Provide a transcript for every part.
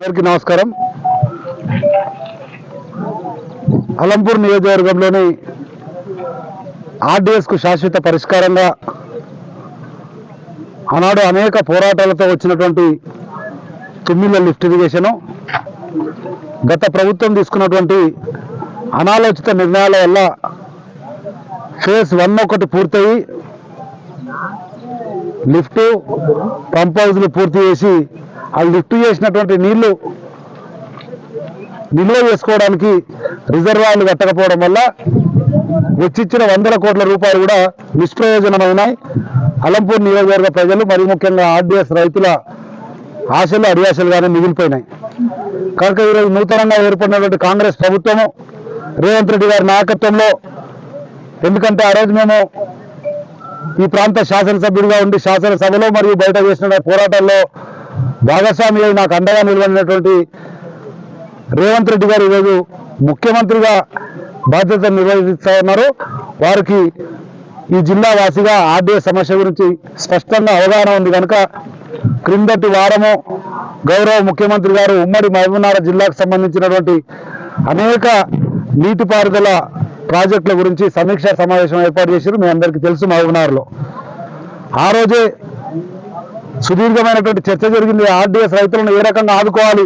అందరికీ నమస్కారం. అలంపూర్ నియోజకవర్గంలోని ఆర్డీఎస్కు శాశ్వత పరిష్కారంగా ఆనాడు అనేక పోరాటాలతో వచ్చినటువంటి తుమ్మిళ్ళ లిఫ్ట్ ఇరిగేషను గత ప్రభుత్వం తీసుకున్నటువంటి అనాలోచిత నిర్ణయాల వల్ల ఫేజ్ వన్ ఒకటి పూర్తయి లిఫ్ట్ పంప్ హౌజ్లు పూర్తి చేసి ఆ లిఫ్ట్ చేసినటువంటి నీళ్ళు నిల్వ చేసుకోవడానికి రిజర్వాయర్లు కట్టకపోవడం వల్ల వెచ్చిచ్చిన వందల కోట్ల రూపాయలు కూడా నిష్ప్రయోజనమైనాయి. అలంపూర్ నియోజకవర్గ ప్రజలు మరి ముఖ్యంగా ఆర్డీఎస్ రైతుల ఆశలు అడియాశలుగానే మిగిలిపోయినాయి. కనుక ఈరోజు నూతనంగా ఏర్పడినటువంటి కాంగ్రెస్ ప్రభుత్వము రేవంత్ రెడ్డి గారి నాయకత్వంలో ఎందుకంటే ఆ రోజు మేము ఈ ప్రాంత శాసనసభ్యుడిగా ఉండి శాసనసభలో మరియు బయట చేసిన పోరాటాల్లో భాగస్వామి అయి నాకు అండగా నిలబడినటువంటి రేవంత్ రెడ్డి గారు ఈరోజు ముఖ్యమంత్రిగా బాధ్యత నిర్వహిస్తా ఉన్నారు వారికి ఈ జిల్లా వాసిగా ఆర్డీఎస్ సమస్య గురించి స్పష్టంగా అవగాహన ఉంది కనుక క్రిందటి వారము గౌరవ ముఖ్యమంత్రి గారు ఉమ్మడి మహబూబ్నగర్ జిల్లాకు సంబంధించినటువంటి అనేక నీటిపారుదల ప్రాజెక్టుల గురించి సమీక్షా సమావేశం ఏర్పాటు చేశారు. మీ అందరికీ తెలుసు మహబూబ్నగర్లో. ఆ రోజే సుదీర్ఘమైనటువంటి చర్చ జరిగింది. ఆర్డీఎస్ రైతులను ఏ రకంగా ఆదుకోవాలి?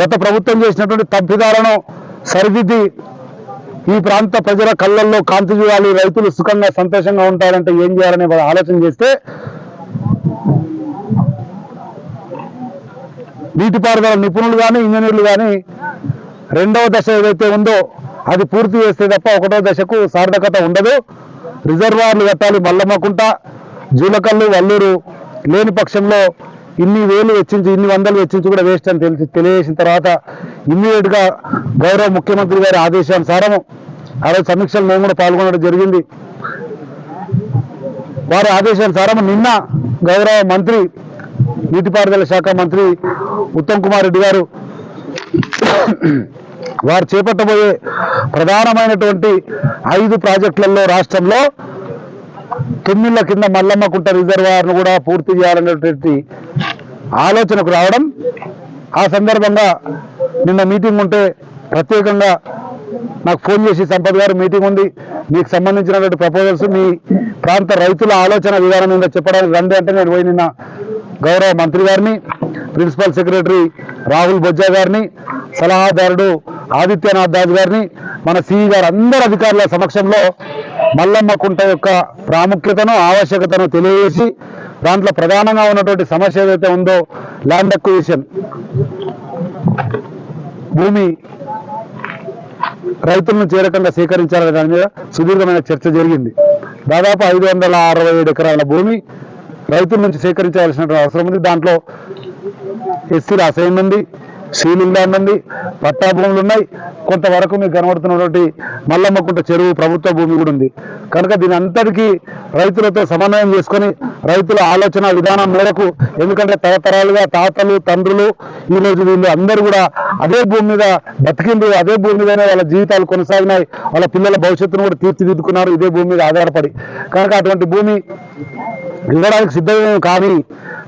గత ప్రభుత్వం చేసినటువంటి తప్పిదాలను సరిదిద్ది ఈ ప్రాంత ప్రజల కళ్ళల్లో కాంతి చూడాలి. రైతులు సుఖంగా సంతోషంగా ఉంటారంటే ఏం చేయాలనే ఆలోచన చేస్తే నీటిపారుదల నిపుణులు కానీ ఇంజనీర్లు కానీ రెండవ దశ ఏదైతే ఉందో అది పూర్తి చేస్తే తప్ప ఒకటో దశకు సార్థకత ఉండదు. రిజర్వాయర్లు కట్టాలి మల్లమ్మకుంట జూలకల్లు వల్లూరు లేని పక్షంలో ఇన్ని వేలు వెచ్చించి ఇన్ని వందలు వెచ్చించి కూడా వేస్ట్ అని తెలిసి తెలియజేసిన తర్వాత ఇమ్మీడియట్గా గౌరవ ముఖ్యమంత్రి గారి ఆదేశానుసారము ఆ రోజు సమీక్షలు మేము కూడా పాల్గొనడం జరిగింది. వారి ఆదేశానుసారం నిన్న గౌరవ మంత్రి నీటిపారుదల శాఖ మంత్రి ఉత్తమ్ కుమార్ రెడ్డి గారు వారు చేపట్టబోయే ప్రధానమైనటువంటి ఐదు ప్రాజెక్టులలో రాష్ట్రంలో తొమ్మిళ్ళ కింద మల్లమ్మకుంట రిజర్వాయర్ను కూడా పూర్తి చేయాలనేటువంటి ఆలోచనకు రావడం ఆ సందర్భంగా నిన్న మీటింగ్ ఉంటే ప్రత్యేకంగా నాకు ఫోన్ చేసి సంపద్ గారు మీటింగ్ ఉంది. మీకు సంబంధించినటువంటి ప్రపోజల్స్ మీ ప్రాంత రైతుల ఆలోచన విధానం మీద చెప్పడానికి రండి అంటే నేను పోయి నిన్న గౌరవ మంత్రి గారిని ప్రిన్సిపల్ సెక్రటరీ రాహుల్ బొజ్జా గారిని సలహాదారుడు ఆదిత్యనాథ్ దాస్ గారిని మన సిఈ గారు అందరు అధికారుల సమక్షంలో మల్లమ్మ కుంట యొక్క ప్రాముఖ్యతను ఆవశ్యకతను తెలియజేసి దాంట్లో ప్రధానంగా ఉన్నటువంటి సమస్య ఏదైతే ఉందో ల్యాండ్ అక్విజిషన్ భూమి రైతులను చేరకంగా సేకరించాలనే దాని మీద సుదీర్ఘమైన చర్చ జరిగింది. దాదాపు ఐదు వందల అరవై ఏడు ఎకరాల భూమి రైతుల నుంచి సేకరించవలసిన అవసరం ఉంది. దాంట్లో ఎస్సీల అసైన్ ఉంది. సీలింగ్ ల్యాండ్ ఉంది పట్టా భూములు ఉన్నాయి కొంతవరకు మీకు కనబడుతున్నటువంటి మల్లమ్మకుంట చెరువు ప్రభుత్వ భూమి కూడా ఉంది. కనుక దీని అంతటికీ రైతులతో సమన్వయం చేసుకొని రైతుల ఆలోచన విధానం మేరకు ఎందుకంటే తరతరాలుగా తాతలు తండ్రులు ఈ రోజు వీళ్ళు అందరూ కూడా అదే భూమి మీద బతికింది అదే భూమి మీదనే వాళ్ళ జీవితాలు కొనసాగినాయి. వాళ్ళ పిల్లల భవిష్యత్తును కూడా తీర్చిదిద్దుకున్నారు ఇదే భూమి మీద ఆధారపడి. కనుక అటువంటి భూమి ఇవ్వడానికి సిద్ధమే కానీ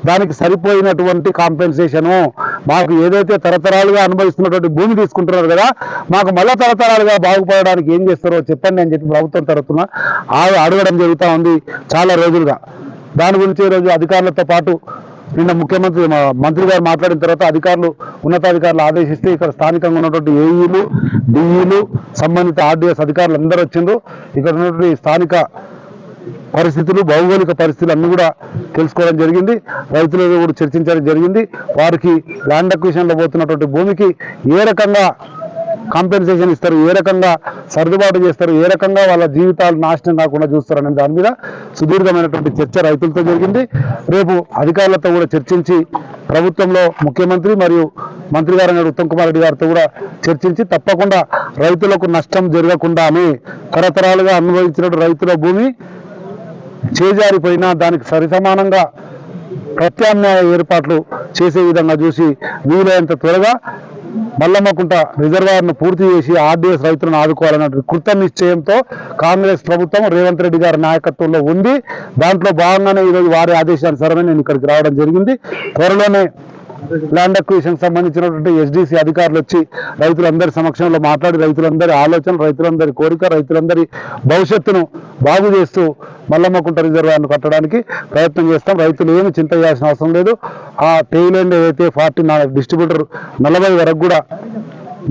దానికి సరిపోయినటువంటి కాంపెన్సేషను మాకు ఏదైతే తరతరాలుగా అనుభవిస్తున్నటువంటి భూమి తీసుకుంటున్నారు కదా మాకు మళ్ళా తరతరాలుగా బాగుపడడానికి ఏం చేస్తారో చెప్పండి అని చెప్పి ప్రభుత్వం తరఫున ఆ- అడగడం జరుగుతూ ఉంది చాలా రోజులుగా. దాని గురించి ఈరోజు అధికారులతో పాటు నిన్న ముఖ్యమంత్రి మంత్రి గారు మాట్లాడిన తర్వాత అధికారులు ఉన్నతాధికారులు ఆదేశిస్తే ఇక్కడ స్థానికంగా ఉన్నటువంటి ఏఈలు డిఈలు సంబంధిత ఆర్డీఎస్ అధికారులు అందరూ వచ్చిండ్రు. ఇక్కడ ఉన్నటువంటి స్థానిక పరిస్థితులు భౌగోళిక పరిస్థితులు అన్నీ కూడా తెలుసుకోవడం జరిగింది. రైతులతో కూడా చర్చించడం జరిగింది. వారికి ల్యాండ్ అక్విషన్లో పోతున్నటువంటి భూమికి ఏ రకంగా కాంపెన్సేషన్ ఇస్తారు ఏ రకంగా సర్దుబాటు చేస్తారు ఏ రకంగా వాళ్ళ జీవితాలు నాశనం కాకుండా చూస్తారు అనే దాని మీద సుదీర్ఘమైనటువంటి చర్చ రైతులతో జరిగింది. రేపు అధికారులతో కూడా చర్చించి ప్రభుత్వంలో ముఖ్యమంత్రి మరియు మంత్రి గారు ఉత్తమ్ కుమార్ రెడ్డి గారితో కూడా చర్చించి తప్పకుండా రైతులకు నష్టం జరగకుండానే తరతరాలుగా అనుభవించిన రైతుల భూమి చేజారిపోయినా దానికి సరిసమానంగా ప్రత్యామ్నాయ ఏర్పాట్లు చేసే విధంగా చూసి వీలైనంత త్వరగా మల్లమ్మకుంట రిజర్వాయర్ను పూర్తి చేసి ఆర్డీఎస్ రైతులను ఆదుకోవాలన్న కృత నిశ్చయంతో కాంగ్రెస్ ప్రభుత్వం రేవంత్ రెడ్డి గారి నాయకత్వంలో ఉంది. దాంట్లో భాగంగానే ఈరోజు వారి ఆదేశానుసారమే నేను ఇక్కడికి రావడం జరిగింది. త్వరలోనే ల్యాండ్ అక్విజిషన్ సంబంధించినటువంటి ఎస్డిసి అధికారులు వచ్చి రైతులందరి సమక్షంలో మాట్లాడి రైతులందరి ఆలోచన రైతులందరి కోరిక రైతులందరి భవిష్యత్తును బాగు చేస్తూ మల్లమ్మకుంట రిజర్వాయర్ను కట్టడానికి ప్రయత్నం చేస్తాం. రైతులు ఏమి చింత చేయాల్సిన అవసరం లేదు. ఆ టెయిల్ ఏదైతే ఫార్టీ డిస్ట్రిబ్యూటర్ నలభై వరకు కూడా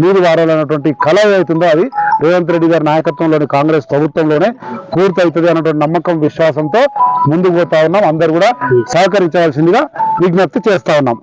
నీరు వారాలన్నటువంటి కళ ఏదైతుందో అది రేవంత్ రెడ్డి గారి నాయకత్వంలోని కాంగ్రెస్ ప్రభుత్వంలోనే పూర్తి అవుతుంది అన్నటువంటి నమ్మకం విశ్వాసంతో ముందుకు పోతా ఉన్నాం. అందరు కూడా సహకరించవలసిందిగా విజ్ఞప్తి చేస్తా ఉన్నాం.